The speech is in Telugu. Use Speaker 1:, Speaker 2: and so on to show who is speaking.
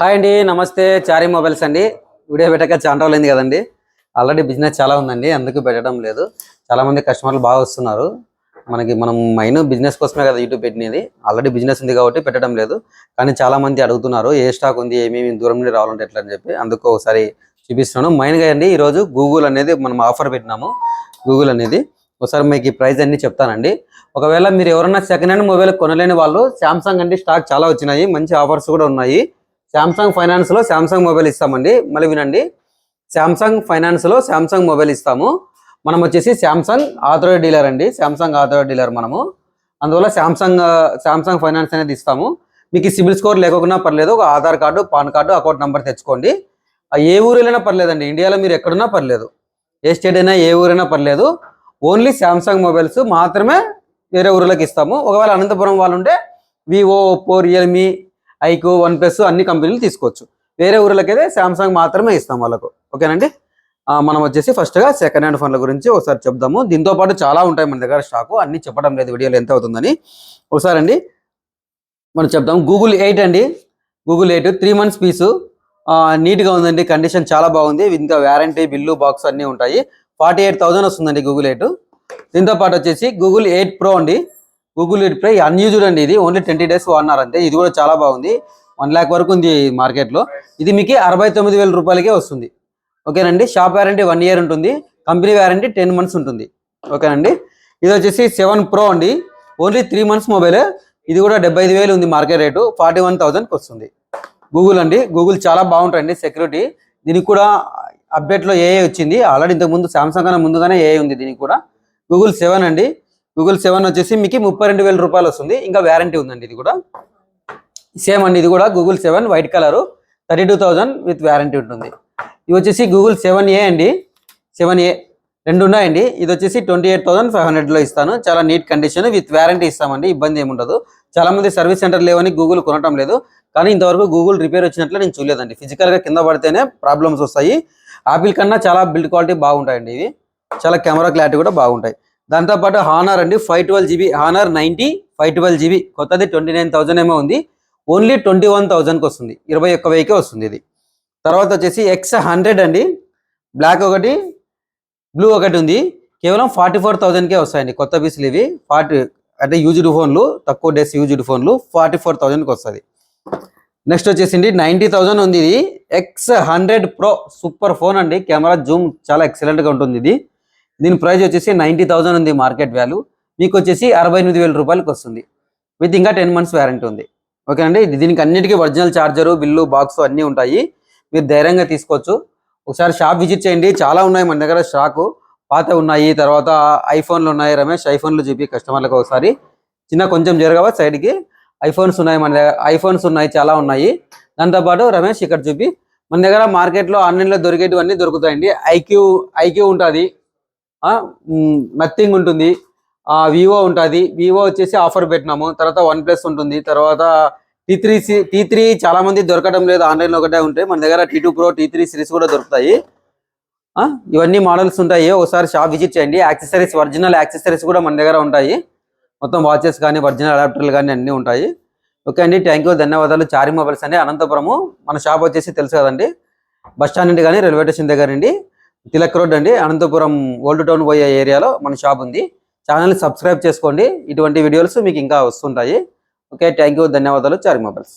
Speaker 1: హాయ్ అండి నమస్తే. చారీ మొబైల్స్ అండి. వీడియో పెట్టక చాలా రోజులైంది కదండి. ఆల్రెడీ బిజినెస్ చాలా ఉందండి అందుకు పెట్టడం లేదు. చాలా మంది కస్టమర్లు బాగా వస్తున్నారు. మనకి మనం మైన్ బిజినెస్ కోసమే కదా యూట్యూబ్ పెట్టినది. ఆల్రెడీ బిజినెస్ ఉంది కాబట్టి పెట్టడం లేదు. కానీ చాలా మంది అడుగుతున్నారు ఏ స్టాక్ ఉంది ఏమేమి దూరం నుండి రావాలంటే ఎట్లా అని చెప్పి. అందుకు ఒకసారి చూపిస్తున్నాను. మైన్గా అండి ఈరోజు గూగుల్ అనేది మనం ఆఫర్ పెట్టినాము. గూగుల్ అనేది ఒకసారి మీకు ఈ ప్రైస్ అన్ని చెప్తానండి. ఒకవేళ మీరు ఎవరైనా సెకండ్ హ్యాండ్ మొబైల్ కొనలేని వాళ్ళు శాంసంగ్ అండి స్టాక్ చాలా వచ్చినాయి మంచి ఆఫర్స్ కూడా ఉన్నాయి. శాంసంగ్ ఫైనాన్స్లో శాంసంగ్ మొబైల్ ఇస్తామండి. మళ్ళీ వినండి. శాంసంగ్ ఫైనాన్స్లో శాంసంగ్ మొబైల్ ఇస్తాము. మనం వచ్చేసి శాంసంగ్ ఆథరైడ్ డీలర్ అండి. శాంసంగ్ ఆథరైడ్ డీలర్ మనము. అందువల్ల శాంసంగ్ శాంసంగ్ ఫైనాన్స్ అనేది ఇస్తాము. మీకు సిబిల్ స్కోర్ లేకుండా పర్లేదు ఒక Aadhaar card PAN card account number తెచ్చుకోండి. ఏ ఊరు వెళ్ళినా పర్లేదండి. ఇండియాలో మీరు ఎక్కడున్నా పర్లేదు. ఏ స్టేట్ అయినా ఏ ఊరైనా పర్లేదు. ఓన్లీ శాంసంగ్ మొబైల్స్ మాత్రమే వేరే ఊర్లకు ఇస్తాము. ఒకవేళ అనంతపురం వాళ్ళు ఉంటే Vivo Oppo Realme iQOO OnePlus అన్ని కంపెనీలు తీసుకోవచ్చు. వేరే ఊర్లకైతే శాంసంగ్ మాత్రమే ఇస్తాం వాళ్ళకు. ఓకేనండి? మనం వచ్చేసి ఫస్ట్గా సెకండ్ హ్యాండ్ ఫోన్ల గురించి ఒకసారి చెప్దాము. దీంతో పాటు చాలా ఉంటాయి మన దగ్గర స్టాకు. అన్నీ చెప్పడం లేదు వీడియోలో ఎంత అవుతుందని. ఒకసారి అండి మనం చెప్దాం. గూగుల్ ఎయిట్ అండి. Google eight three months piece నీట్గా ఉందండి. కండిషన్ చాలా బాగుంది. ఇంకా వ్యారంటీ బిల్లు బాక్స్ అన్నీ ఉంటాయి. ఫార్టీ ఎయిట్ థౌసండ్ వస్తుందండి గూగుల్ ఎయిట్. దీంతో పాటు వచ్చేసి గూగుల్ ఎయిట్ ప్రో అండి. గూగుల్ ఎయిట్ ప్రో అన్యూజ్డ్ అండి ఇది. ఓన్లీ ట్వంటీ డేస్ వాడినారు అంతే. ఇది కూడా చాలా బాగుంది. వన్ ల్యాక్ వరకు ఉంది మార్కెట్లో. ఇది మీకు అరవై తొమ్మిది వేల రూపాయలకే వస్తుంది. ఓకేనండి? షాప్ వ్యారంటీ వన్ ఇయర్ ఉంటుంది. కంపెనీ వ్యారంటీ టెన్ మంత్స్ ఉంటుంది. ఓకేనండి? ఇది వచ్చేసి సెవెన్ ప్రో అండి. ఓన్లీ త్రీ మంత్స్ మొబైల్ ఇది కూడా డెబ్బై ఐదు వేలు ఉంది మార్కెట్ రేటు. ఫార్టీ వన్ థౌసండ్కి వస్తుంది. గూగుల్ అండి. గూగుల్ చాలా బాగుంటాయండి సెక్యూరిటీ. దీనికి కూడా అప్డేట్లో ఏఏ వచ్చింది? ఆల్రెడీ ఇంతకుముందు సామ్సంగ్ కన్నా ముందుగానే ఏఐ ఉంది దీనికి కూడా? గూగుల్ సెవెన్ అండి. గూగుల్ సెవెన్ వచ్చేసి మీకు ముప్పై రెండు వేల రూపాయలు వస్తుంది. ఇంకా వ్యారంటీ ఉందండి ఇది కూడా. సేమ్ అండి ఇది కూడా Google seven white colour thirty two thousand with warranty ఉంటుంది. ఇది వచ్చేసి గూగుల్ సెవెన్ ఏ అండి. సెవెన్ ఏ రెండు ఉన్నాయండి. ఇది వచ్చేసి ట్వంటీ ఎయిట్ థౌసండ్ ఫైవ్ హండ్రెడ్లో ఇస్తాను. చాలా నీట్ కండిషన్ విత్ వ్యారంటీ ఇస్తామండి. ఇబ్బంది ఏమి ఉండదు. చాలా మంది సర్వీస్ సెంటర్ లేవని గూగుల్ కొనటం లేదు. కానీ ఇంతవరకు గూగుల్ రిపేర్ వచ్చినట్లు నేను చూడలేదండి. ఫిజికల్గా కింద పడితేనే ప్రాబ్లమ్స్ వస్తాయి. ఆపిల్ కన్నా చాలా బిల్డ్ క్వాలిటీ బాగుంటాయండి ఇవి. చాలా కెమెరా క్లారిటీ కూడా బాగుంటాయి. దాంతోపాటు హానర్ అండి five twelve GB Honor ninety five twelve GB కొత్తది ట్వంటీ నైన్ థౌజండ్ ఏమో ఉంది. ఓన్లీ ట్వంటీ వన్ థౌసండ్కి వస్తుంది. ఇరవై ఒక్క వెయ్యికే వస్తుంది ఇది. తర్వాత వచ్చేసి ఎక్స్ హండ్రెడ్ అండి. బ్లాక్ ఒకటి బ్లూ ఒకటి ఉంది. కేవలం ఫార్టీ ఫోర్ థౌజండ్కే వస్తాయండి కొత్త పీసులు ఇవి. ఫార్టీ అంటే యూజ్డ్ ఫోన్లు తక్కువ డేస్ యూజ్డ్ ఫోన్లు ఫార్టీ ఫోర్ థౌజండ్కి వస్తుంది. నెక్స్ట్ వచ్చేసింది నైంటీ థౌసండ్ ఉంది ఇది. X hundred pro super phone అండి. కెమెరా జూమ్ చాలా ఎక్సలెంట్గా ఉంటుంది ఇది. దీని ప్రైస్ వచ్చేసి నైంటీ థౌసండ్ ఉంది మార్కెట్ వాల్యూ. మీకు వచ్చేసి అరవై ఎనిమిది వేల రూపాయలకి వస్తుంది. విత్ ఇంకా టెన్ మంత్స్ వ్యారంటీ ఉంది. ఓకే అండి దీనికి అన్నిటికీ ఒరిజినల్ ఛార్జరు బిల్లు బాక్స్ అన్నీ ఉంటాయి. మీరు ధైర్యంగా తీసుకోవచ్చు. ఒకసారి షాప్ విజిట్ చేయండి. చాలా ఉన్నాయి మన దగ్గర స్టాకు. పాత ఉన్నాయి. తర్వాత ఐఫోన్లు ఉన్నాయి రమేష్. ఐఫోన్లు చూపి కస్టమర్లకు ఒకసారి. చిన్న కొంచెం జరగవా సైడ్కి? ఐఫోన్స్ ఉన్నాయి మన దగ్గర. ఐఫోన్స్ ఉన్నాయి చాలా ఉన్నాయి. దాంతోపాటు రమేష్ ఇక్కడ చూపి మన దగ్గర మార్కెట్లో ఆన్లైన్లో దొరికేటివన్నీ దొరుకుతాయండి. ఐక్యూ ఐక్యూ ఉంటుంది. నథింగ్ ఉంటుంది. వివో ఉంటుంది. వివో వచ్చేసి ఆఫర్ పెట్టినాము. తర్వాత వన్ ప్లస్ ఉంటుంది. తర్వాత T three C T three చాలా మంది దొరకడం లేదు. ఆన్లైన్లో ఒకటే ఉంటాయి మన దగ్గర T two pro T three series కూడా దొరుకుతాయి. ఆ, ఇవన్నీ మోడల్స్ ఉంటాయి. ఒకసారి షాప్ విజిట్ చేయండి. యాక్సెసరీస్ ఒరిజినల్ యాక్సెసరీస్ కూడా మన దగ్గర ఉంటాయి. మొత్తం వాచెస్ కానీ ఒరిజినల్ అడాప్టర్లు కానీ అన్నీ ఉంటాయి. ఓకే అండి థ్యాంక్ యూ ధన్యవాదాలు. చారి మొబైల్స్ అండి అనంతపురము. మన షాప్ వచ్చేసి తెలుసు కదండి. బస్ స్టాండ్ నుండి కానీ రైల్వే స్టేషన్ దగ్గర నుండి. తిలక్ రోడ్ అండి అనంతపురం ఓల్డ్ టౌన్ పోయే ఏరియాలో మన షాప్ ఉంది. ఛానల్ని సబ్స్క్రైబ్ చేసుకోండి. ఇటువంటి వీడియోస్ మీకు ఇంకా వస్తుంటాయి. ఓకే థ్యాంక్ యూ ధన్యవాదాలు. చారి మొబైల్స్.